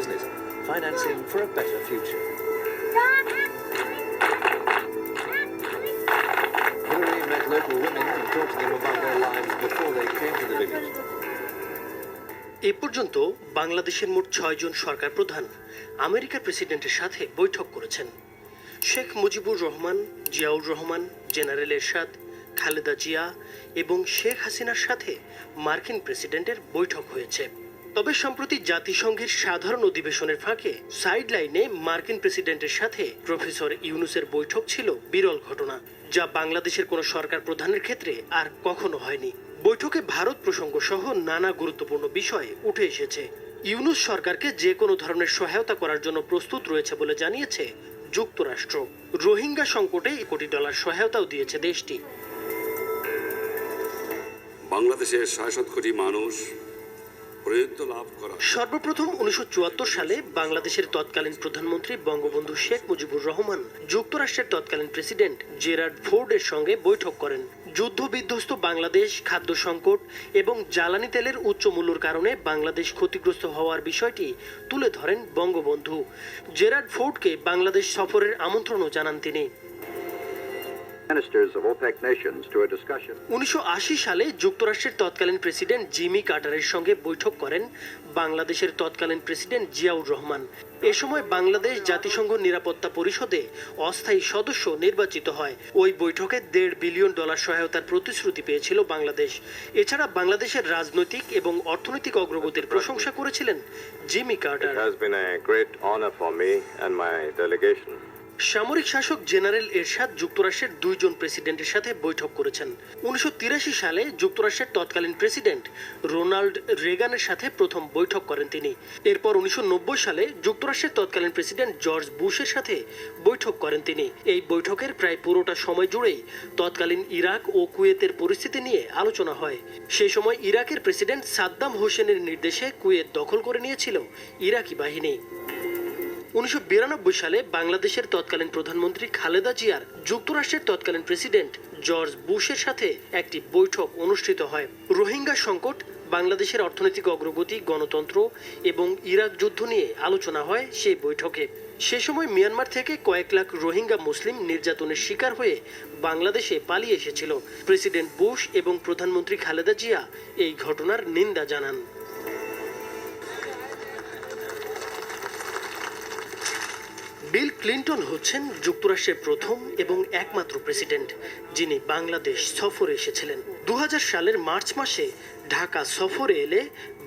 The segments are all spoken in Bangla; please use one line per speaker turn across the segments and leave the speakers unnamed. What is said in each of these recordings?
business, financing for a better future. Hillary met local women and talked to them about their lives before they came to the village.
এ পর্যন্ত বাংলাদেশের মোট ছয়জন সরকার প্রধান আমেরিকার প্রেসিডেন্টের সাথে বৈঠক করেছেন শেখ মুজিবুর রহমান জিয়াউর রহমান জেনারেল এরশাদ খালেদা জিয়া এবং শেখ হাসিনার সাথে মার্কিন প্রেসিডেন্টের বৈঠক হয়েছে তবে সম্প্রতি জাতিসংঘের সাধারণ অধিবেশনের ফাঁকে সাইড লাইনে মার্কিন প্রেসিডেন্টের সাথে প্রফেসর ইউনুসের বৈঠক ছিল বিরল ঘটনা, যা বাংলাদেশের কোনো সরকার প্রধানের ক্ষেত্রে আর কখনো হয়নি। বৈঠকে ভারত প্রসঙ্গ সহ নানা গুরুত্বপূর্ণ বিষয় উঠে এসেছে। ইউনুস সরকারকে যে কোনো ধরনের সহায়তা করার জন্য প্রস্তুত রয়েছে বলে জানিয়েছে যুক্তরাষ্ট্র। রোহিঙ্গা সংকটে কোটি ডলার সহায়তাও দিয়েছে দেশটি।
বাংলাদেশের সাতশত কোটি মানুষ
সর্বপ্রথম উনিশশো চুয়াত্তর সালে বাংলাদেশের তৎকালীন প্রধানমন্ত্রী বঙ্গবন্ধু শেখ মুজিবুর রহমান যুক্তরাষ্ট্রের তৎকালীন প্রেসিডেন্ট জেরার্ড ফোর্ডের সঙ্গে বৈঠক করেন। যুদ্ধ বিধ্বস্ত বাংলাদেশ, খাদ্য সংকট এবং জ্বালানি তেলের উচ্চ মূল্যর কারণে বাংলাদেশ ক্ষতিগ্রস্ত হওয়ার বিষয়টি তুলে ধরেন বঙ্গবন্ধু। জেরার্ড ফোর্ডকে বাংলাদেশ সফরের আমন্ত্রণও জানান তিনি। উনিশশো সালে যুক্তরাষ্ট্রের তৎকালীন প্রেসিডেন্ট জিমি কার্টারের সঙ্গে বৈঠক করেন বাংলাদেশের তৎকালীন প্রেসিডেন্ট জিয়াউর রহমান। এ সময় বাংলাদেশ জাতিসংঘ নিরাপত্তা পরিষদে অস্থায়ী সদস্য নির্বাচিত হয়। ওই বৈঠকে দেড় বিলিয়ন ডলার সহায়তার প্রতিশ্রুতি পেয়েছিল বাংলাদেশ। এছাড়া বাংলাদেশের রাজনৈতিক এবং অর্থনৈতিক অগ্রগতির প্রশংসা করেছিলেন জিমি কার্টার সামরিক শাসক জেনারেল এরশাদ যুক্তরাষ্ট্রের দুইজন প্রেসিডেন্টের সাথে বৈঠক করেছেন। উনিশশো তিরাশি সালে যুক্তরাষ্ট্রের তৎকালীন প্রেসিডেন্ট রোনাল্ড রেগানের সাথে প্রথম বৈঠক করেন তিনি। এরপর উনিশশো নব্বই সালে যুক্তরাষ্ট্রের তৎকালীন প্রেসিডেন্ট জর্জ বুশের সাথে বৈঠক করেন তিনি। এই বৈঠকের প্রায় পুরোটা সময় জুড়েই তৎকালীন ইরাক ও কুয়েতের পরিস্থিতি নিয়ে আলোচনা হয়। সেই সময় ইরাকের প্রেসিডেন্ট সাদ্দাম হোসেনের নির্দেশে কুয়েত দখল করে নিয়েছিল ইরাকি বাহিনী। উনিশশো বিরানব্বই সালে বাংলাদেশের তৎকালীন প্রধানমন্ত্রী খালেদা জিয়ার যুক্তরাষ্ট্রের তৎকালীন প্রেসিডেন্ট জর্জ বুশের সাথে একটি বৈঠক অনুষ্ঠিত হয়। রোহিঙ্গা সংকট, বাংলাদেশের অর্থনৈতিক অগ্রগতি, গণতন্ত্র এবং ইরাক যুদ্ধ নিয়ে আলোচনা হয় সেই বৈঠকে। সে সময় মিয়ানমার থেকে কয়েক লাখ রোহিঙ্গা মুসলিম নির্যাতনের শিকার হয়ে বাংলাদেশে পালিয়ে এসেছিল। প্রেসিডেন্ট বুশ এবং প্রধানমন্ত্রী খালেদা জিয়া এই ঘটনার নিন্দা জানান। বিল ক্লিন্টন হচ্ছেন যুক্তরাষ্ট্রের প্রথম এবং একমাত্র প্রেসিডেন্ট, যিনি বাংলাদেশ সফরে এসেছিলেন। দু হাজার সালের মার্চ মাসে ঢাকা সফরে এলে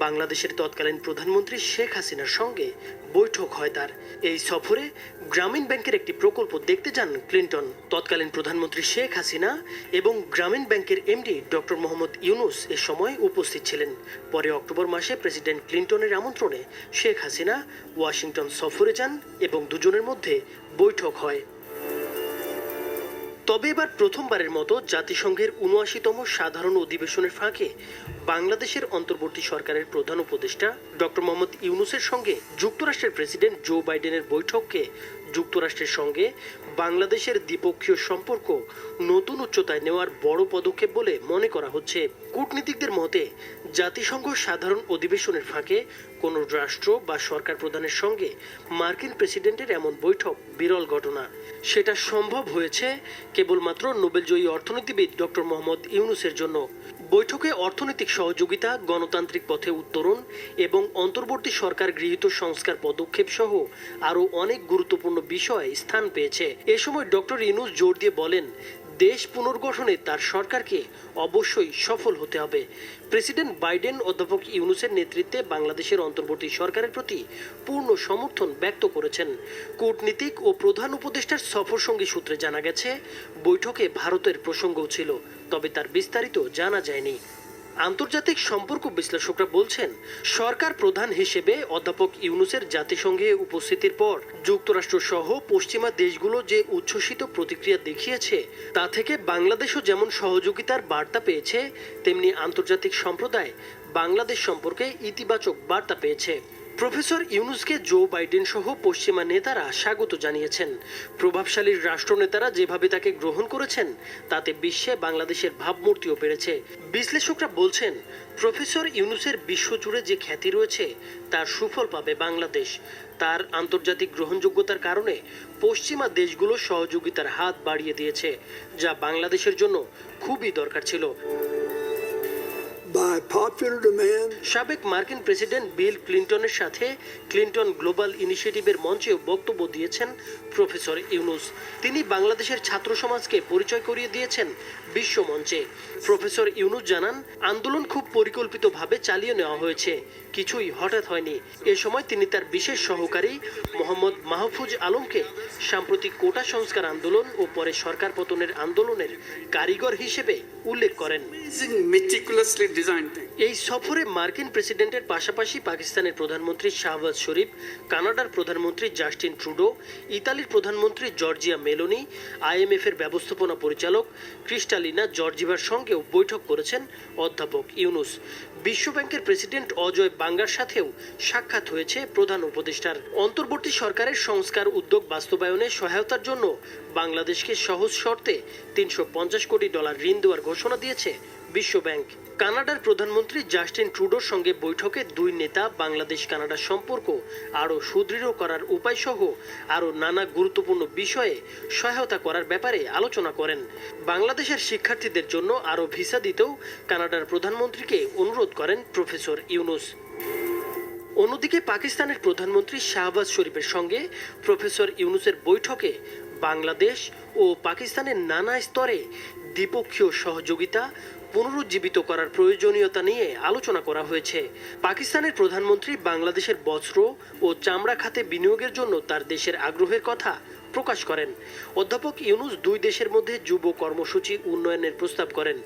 বাংলাদেশের তৎকালীন প্রধানমন্ত্রী শেখ হাসিনার সঙ্গে বৈঠক হয় তার। এই সফরে গ্রামীণ ব্যাংকের একটি প্রকল্প দেখতে যান ক্লিন্টন। তৎকালীন প্রধানমন্ত্রী শেখ হাসিনা এবং গ্রামীণ ব্যাংকের এমডি ডক্টর মোহাম্মদ ইউনুস এ সময় উপস্থিত ছিলেন। পরে অক্টোবর মাসে প্রেসিডেন্ট ক্লিন্টনের আমন্ত্রণে শেখ হাসিনা ওয়াশিংটন সফরে যান এবং দুজনের মধ্যে বৈঠক হয়। তবে এবার প্রথমবারের মতো জাতিসংঘের উনআশিতম সাধারণ অধিবেশনের ফাঁকে বাংলাদেশের অন্তর্বর্তী সরকারের প্রধান উপদেষ্টা ডক্টর মোহাম্মদ ইউনুসের সঙ্গে যুক্তরাষ্ট্রের প্রেসিডেন্ট জো বাইডেনের বৈঠককে যুক্তরাষ্ট্রের সঙ্গে বাংলাদেশের দ্বিপক্ষীয় সম্পর্ক নতুন উচ্চতায় নেওয়ার বড় পদক্ষেপ বলে মনে করা হচ্ছে। কূটনীতিকদের মতে, জাতিসংঘ সাধারণ অধিবেশনের ফাঁকে কোনো রাষ্ট্র বা সরকার প্রধানের সঙ্গে মার্কিন প্রেসিডেন্টের এমন বৈঠক বিরল ঘটনা। সেটা সম্ভব হয়েছে কেবলমাত্র নোবেলজয়ী অর্থনীতিবিদ ডক্টর মোহাম্মদ ইউনুসের জন্য। বৈঠকে অর্থনৈতিক সহযোগিতা, গণতান্ত্রিক পথে উত্তরণ এবং অন্তর্বর্তী সরকার গৃহীত সংস্কার পদক্ষেপ সহ আরও অনেক গুরুত্বপূর্ণ বিষয় স্থান পেয়েছে। এ সময় ডক্টর ইউনুস জোর দিয়ে বলেন দেশ পুনর্গঠনে তার সরকারকে অবশ্যই সফল হতে হবে। প্রেসিডেন্ট বাইডেন অধ্যাপক ইউনুসের নেতৃত্বে বাংলাদেশের অন্তর্বর্তী সরকারের প্রতি পূর্ণ সমর্থন ব্যক্ত করেছেন। কূটনীতিক ও প্রধান উপদেষ্টার সফর সঙ্গী সূত্রে জানা গেছে, বৈঠকে ভারতের প্রসঙ্গও ছিল, তবে তার বিস্তারিত জানা যায়নি। আন্তর্জাতিক সম্পর্ক বিশ্লেষকরা বলছেন, সরকার প্রধান হিসেবে অধ্যাপক ইউনুসের জাতিসংঘে উপস্থিতির পর যুক্তরাষ্ট্র সহ পশ্চিমা দেশগুলো যে উচ্ছ্বসিত প্রতিক্রিয়া দেখিয়েছে, তা থেকে বাংলাদেশও যেমন সহযোগিতার বার্তা পেয়েছে, তেমনি আন্তর্জাতিক সম্প্রদায় বাংলাদেশ সম্পর্কে ইতিবাচক বার্তা পেয়েছে। প্রফেসর ইউনুসকে জো বাইডেন সহ পশ্চিমা নেতারা স্বাগত জানিয়েছেন। প্রভাবশালী রাষ্ট্রনেতারা যেভাবে তাকে গ্রহণ করেছেন, তাতে বিশ্বে বাংলাদেশের ভাবমূর্তিও বেড়েছে। বিশ্লেষকরা বলছেন, প্রফেসর ইউনুসের বিশ্বজুড়ে যে খ্যাতি রয়েছে, তার সুফল পাবে বাংলাদেশ। তার আন্তর্জাতিক গ্রহণযোগ্যতার কারণে পশ্চিমা দেশগুলো সহযোগিতার হাত বাড়িয়ে দিয়েছে, যা বাংলাদেশের জন্য খুবই দরকার ছিল। সাবেক মার্কিন প্রেসিডেন্ট বিল ক্লিন্টনের সাথে ক্লিন্টন গ্লোবাল ইনিশিয়েটিভের মঞ্চেও বক্তব্য দিয়েছেন প্রফেসর ইউনুস। তিনি বাংলাদেশের ছাত্র সমাজকে পরিচয় করিয়ে দিয়েছেন বিশ্ব মঞ্চে। প্রফেসর ইউনুস জানান আন্দোলন খুব পরিকল্পিতভাবে চালিয়ে নেওয়া হয়েছে। কিছুই হঠাৎ হয়নি। এ সময় তিনি তার বিশেষ সহকারী মোহাম্মদ মাহফুজ আলমকে সাম্প্রতিক কোটা সংস্কার আন্দোলন ও পরে সরকার পতনের আন্দোলনের কারিগর হিসেবে উল্লেখ করেন. এই সফরে মার্কিন প্রেসিডেন্টের পাশাপাশি পাকিস্তানের প্রধানমন্ত্রী শাহবাজ শরীফ কানাডার প্রধানমন্ত্রী জাস্টিন ট্রুডো ইতালির প্রধানমন্ত্রী জর্জিয়া মেলোনি আইএমএফ এর ব্যবস্থাপনা পরিচালক ক্রিস্টালিনা জর্জিভার সঙ্গেও বৈঠক করেছেন অধ্যাপক ইউনুস। বিশ্বব্যাংকের প্রেসিডেন্ট অজয় বাঙ্গার সাথেও সাক্ষাৎ হয়েছে প্রধান উপদেষ্টার। অন্তর্বর্তী সরকারের সংস্কার উদ্যোগ বাস্তবায়নে সহায়তার জন্য বাংলাদেশকে সহজ শর্তে তিনশো পঞ্চাশ কোটি ডলার ঋণ দেওয়ার ঘোষণা দিয়েছে বিশ্বব্যাংক কানাডার প্রধানমন্ত্রী জাস্টিন ট্রুডোর সঙ্গে বৈঠকে দুই নেতা বাংলাদেশ কানাডার সম্পর্ক আরও সুদৃঢ় করার উপায়সহ আরও নানা গুরুত্বপূর্ণ বিষয়ে সহায়তা করার ব্যাপারে আলোচনা করেন। বাংলাদেশের শিক্ষার্থীদের জন্য আরও ভিসা দিতেও কানাডার প্রধানমন্ত্রীকে অনুরোধ করেন প্রফেসর ইউনুস। অন্যদিকে পাকিস্তানের প্রধানমন্ত্রী শাহবাজ শরীফের সঙ্গে প্রফেসর ইউনুসের বৈঠকে বাংলাদেশ ও পাকিস্তানের নানা স্তরে দ্বিপক্ষীয় সহযোগিতা পুনরুজ্জীবিত করার প্রয়োজনীয়তা নিয়ে আলোচনা করা হয়েছে। পাকিস্তানের প্রধানমন্ত্রী বাংলাদেশের বস্ত্র ও চামড়া খাতে বিনিয়োগের জন্য তার দেশের আগ্রহের কথা প্রকাশ করেন। অধ্যাপক ইউনুস দুই দেশের মধ্যে যুব কর্মসূচি উন্নয়নের প্রস্তাব করেন।